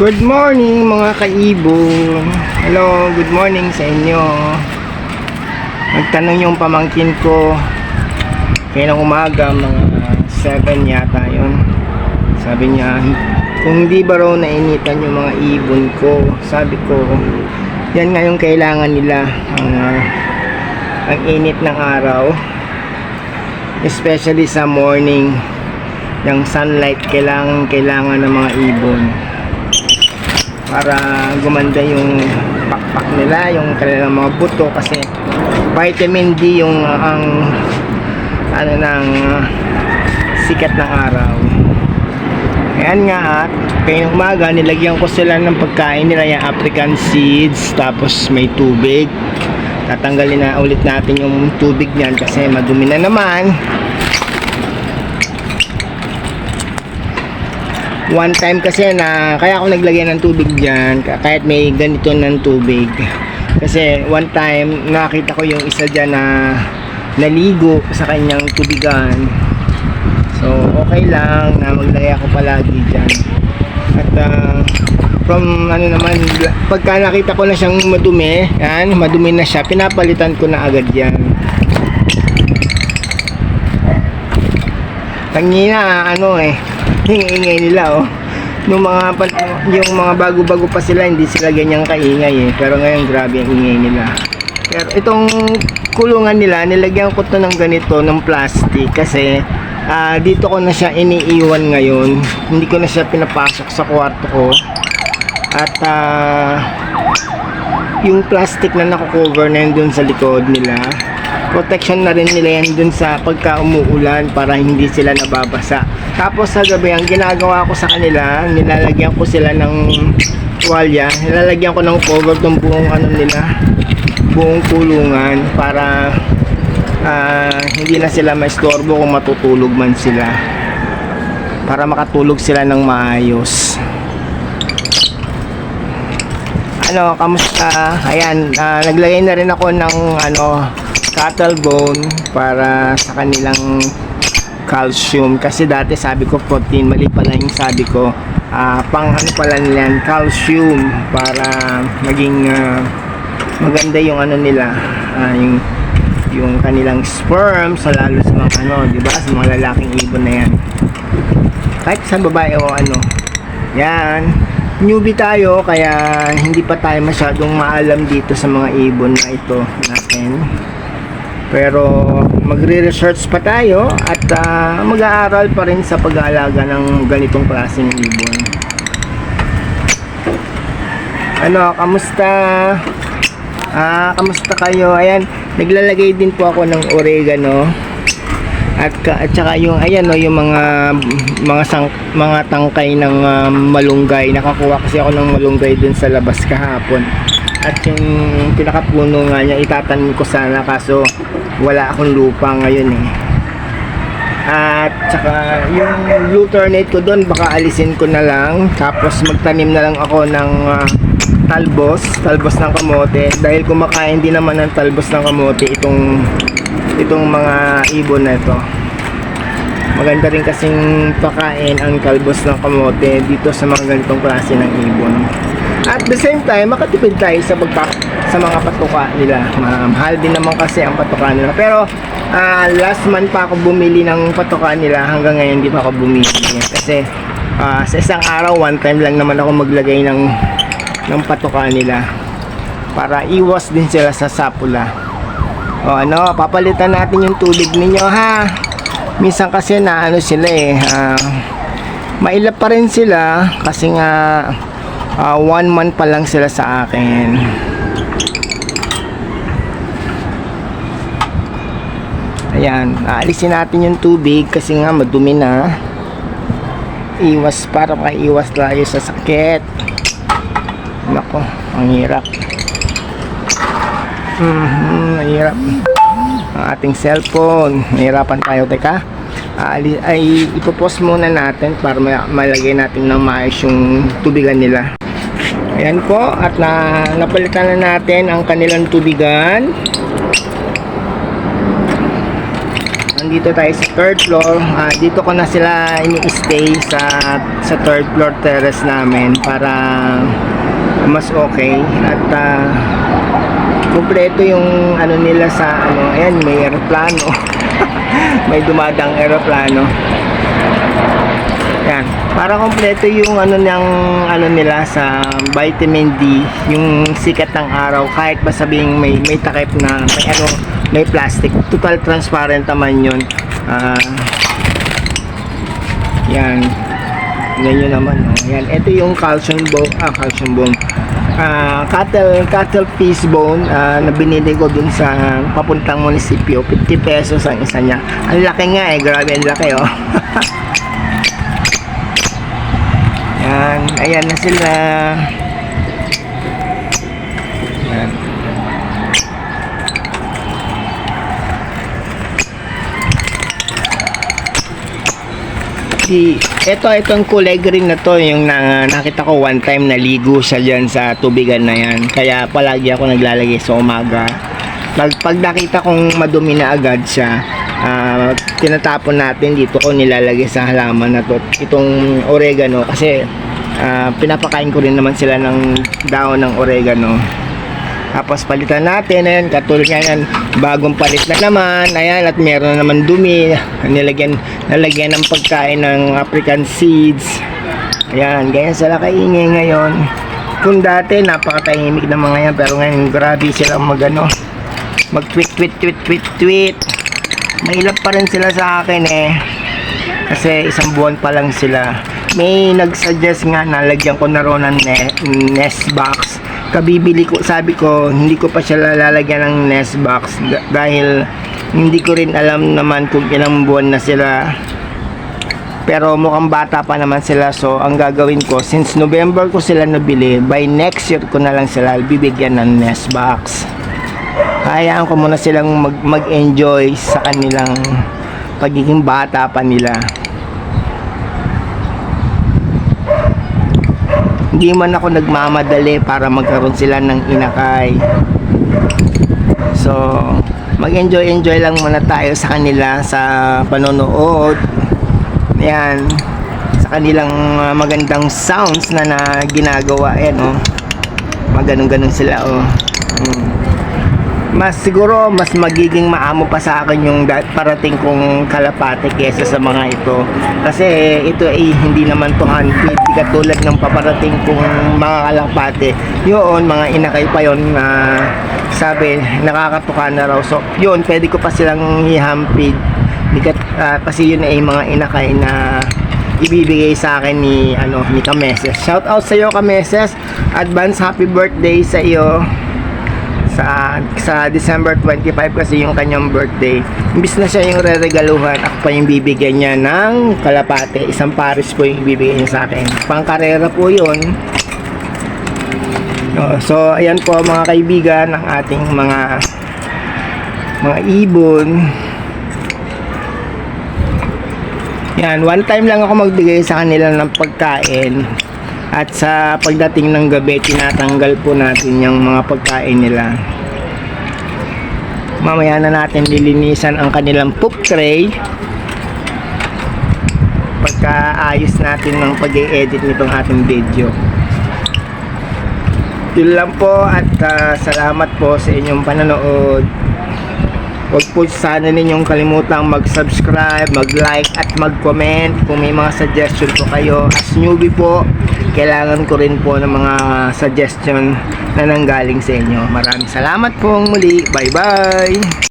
Good morning mga kaibon. Hello, good morning sa inyo. Nagtanong yung pamangkin ko kaya umaga mga 7 yata yun. Sabi niya, kung hindi ba raw nainitan yung mga ibon ko. Sabi ko, yan nga yung kailangan nila. Ang, ah, ang init ng araw. Especially sa morning. Yung sunlight kailangan kailangan ng mga ibon para gumanda yung pakpak nila, yung kanilang mga buto kasi vitamin D yung uh, ang ano ng uh, sikat ng araw. Ayan nga at kaya umaga nilagyan ko sila ng pagkain nila yung African seeds tapos may tubig. Tatanggalin na ulit natin yung tubig niyan kasi madumi na naman. One time kasi na kaya ako naglagay ng tubig diyan kahit may ganito ng tubig. Kasi one time nakita ko yung isa diyan na naligo sa kanyang tubigan. So okay lang na maglagay ako palagi diyan at ah, from ano naman pagka nakita ko na siyang madumi yan madumi na siya pinapalitan ko na agad yan. Tangina, ano eh, ingay nila oh. Nung mga yung mga bago-bago pa sila, hindi sila ganyang kaingay eh. Pero ngayon grabe ang ingay nila. Pero itong kulungan nila, nilagyan ko to ng ganito, ng plastic kasi ah, dito ko na siya iniiwan ngayon. Hindi ko na siya pinapasok sa kwarto ko. At ah, yung plastic na nakakover na yun dun sa likod nila protection na rin nila yan dun sa pagka umuulan para hindi sila nababasa. Tapos sa gabi ang ginagawa ko sa kanila nilalagyan ko sila ng tuwalya nilalagyan ko ng cover tong buong ano nila buong kulungan para ah, hindi na sila maistorbo kung matutulog man sila. Para makatulog sila ng maayos. Ano, kamusta? Ayan, ah, naglagay na rin ako ng ano, cattle bone para sa kanilang calcium kasi dati sabi ko protein, mali pala yung sabi ko ah, pang ano pala nila calcium para maging ah, maganda yung ano nila ah, yung yung kanilang sperm sa lalo sa mga ano, di ba? Sa mga lalaking ibon na yan. Kahit sa babae o ano. Yan newbie tayo kaya hindi pa tayo masyadong maalam dito sa mga ibon na ito natin pero magre-research pa tayo at ah, mag-aaral pa rin sa pag-aalaga ng ganitong klaseng ibon ano, kamusta? Ah, kamusta kayo? Ayan, naglalagay din po ako ng oregano at at saka yung ayan no yung mga mga sang, mga tangkay ng ah, malunggay nakakuha kasi ako ng malunggay dun sa labas kahapon at yung pinakapuno nga niya itatanim ko sana kaso wala akong lupa ngayon eh. At saka yung luternate ko doon baka alisin ko na lang. Tapos magtanim na lang ako ng ah, talbos talbos ng kamote. Dahil kumakain din naman ng talbos ng kamote itong itong mga ibon na ito. Maganda rin kasing pakain ang talbos ng kamote dito sa mga ganitong klase ng ibon at the same time makatipid tayo sa pagpa sa mga patuka nila. Ma- mahal din naman kasi ang patuka nila. Pero ah, last month pa ako bumili ng patuka nila. Hanggang ngayon hindi pa ako bumili. Kasi ah, sa isang araw one time lang naman ako maglagay ng ng patuka nila. Para iwas din sila sa sapula. O ano, papalitan natin yung tubig ninyo ha. Minsan kasi na ano sila eh, ah, mailap pa rin sila. Kasi nga ah, one month pa lang sila sa akin. Ayan, aalisin natin yung tubig kasi nga madumi na. Iwas para makaiwas tayo sa sakit. Nako, ang hirap. Mhm, mahirap. Ang ating cellphone. Mahirapan tayo. Teka. Aali, ay ipopost muna natin para ma- malagay natin ng maayos yung tubigan nila. Ayan po. At na, napalitan na natin ang kanilang tubigan. nandito tayo sa third floor. Ah, dito ko na sila ini-stay sa sa third floor terrace namin para mas okay at ah, kumpleto yung ano nila sa ano, ayan may aeroplano. may dumadang aeroplano. Yan. Para kompleto yung ano ng ano nila sa vitamin D, yung sikat ng araw kahit ba sabing may may takip na may ano, may plastic, total transparent naman yun. Ah. yan. Ganyan naman, oh. Yan. Ito yung calcium bone, ah, calcium bone. Ah, cattle, cattle fish bone ah, na binili ko dun sa papuntang munisipyo. 50 pesos ang isa niya. Ang laki nga eh. Grabe ang laki, oh. Yan. Ayan na sila. Yan. Si, ito, itong kulay green na to, yung na, nakita ko one time naligo siya dyan sa tubigan na yan. Kaya palagi ako naglalagay sa umaga. Pag, pag nakita kong madumi na agad siya, ah, tinatapon natin dito ko nilalagay sa halaman na to. Itong oregano kasi ah, pinapakain ko rin naman sila ng daon ng oregano. Tapos palitan natin, ayan, katulad nga yan, bagong palit na naman, ayan, at meron na naman dumi, nilagyan, nalagyan ng pagkain ng African seeds. Ayan, ganyan sila kaingay ngayon. Kung dati, napakatahimik ng mga yan, pero ngayon, grabe sila magano, mag-tweet, tweet, tweet, tweet, tweet. Mahilap pa rin sila sa akin eh. Kasi isang buwan pa lang sila. May nag-suggest nga na lagyan ko na ron ng ne- nest box. Kabibili ko, sabi ko, hindi ko pa siya lalagyan ng nest box da- dahil hindi ko rin alam naman kung ilang buwan na sila. Pero mukhang bata pa naman sila so ang gagawin ko since November ko sila nabili by next year ko na lang sila bibigyan ng nest box. Hayaan ko muna silang mag, mag-enjoy sa kanilang pagiging bata pa nila. Hindi man ako nagmamadali para magkaroon sila ng inakay. So, mag-enjoy-enjoy lang muna tayo sa kanila sa panonood. Yan. Sa kanilang uh, magandang sounds na, na ginagawa. Yan, oh. Maganon-ganon sila, oh. Mm mas siguro mas magiging maamo pa sa akin yung parating kong kalapate kesa sa mga ito. Kasi ito ay hindi naman to handmade katulad ng paparating kong mga kalapate. Yun mga inakay pa yun na sabi nakakatuka na raw. So yun pwede ko pa silang kat- ah, kasi yun ay mga inakay na ibibigay sa akin ni ano ni Kameses. Shout out sa iyo Kameses. Advance happy birthday sa iyo sa sa December 25 kasi yung kanyang birthday. Imbis na siya yung reregaluhan, ako pa yung bibigyan niya ng kalapate. Isang pares po yung ibibigay niya sa akin. Pangkarera po yun. So, ayan po mga kaibigan ng ating mga mga ibon. Yan, one time lang ako magbigay sa kanila ng pagkain. At sa pagdating ng gabi, tinatanggal po natin yung mga pagkain nila. Mamaya na natin lilinisan ang kanilang poop tray. Pagka ayos natin ng pag edit nitong ating video. Yun lang po at ah, salamat po sa inyong panonood. Huwag po sana ninyong kalimutang mag-subscribe, mag-like at mag-comment kung may mga suggestion po kayo. As newbie po, kailangan ko rin po ng mga suggestion na nanggaling sa inyo. Maraming salamat po muli. Bye-bye!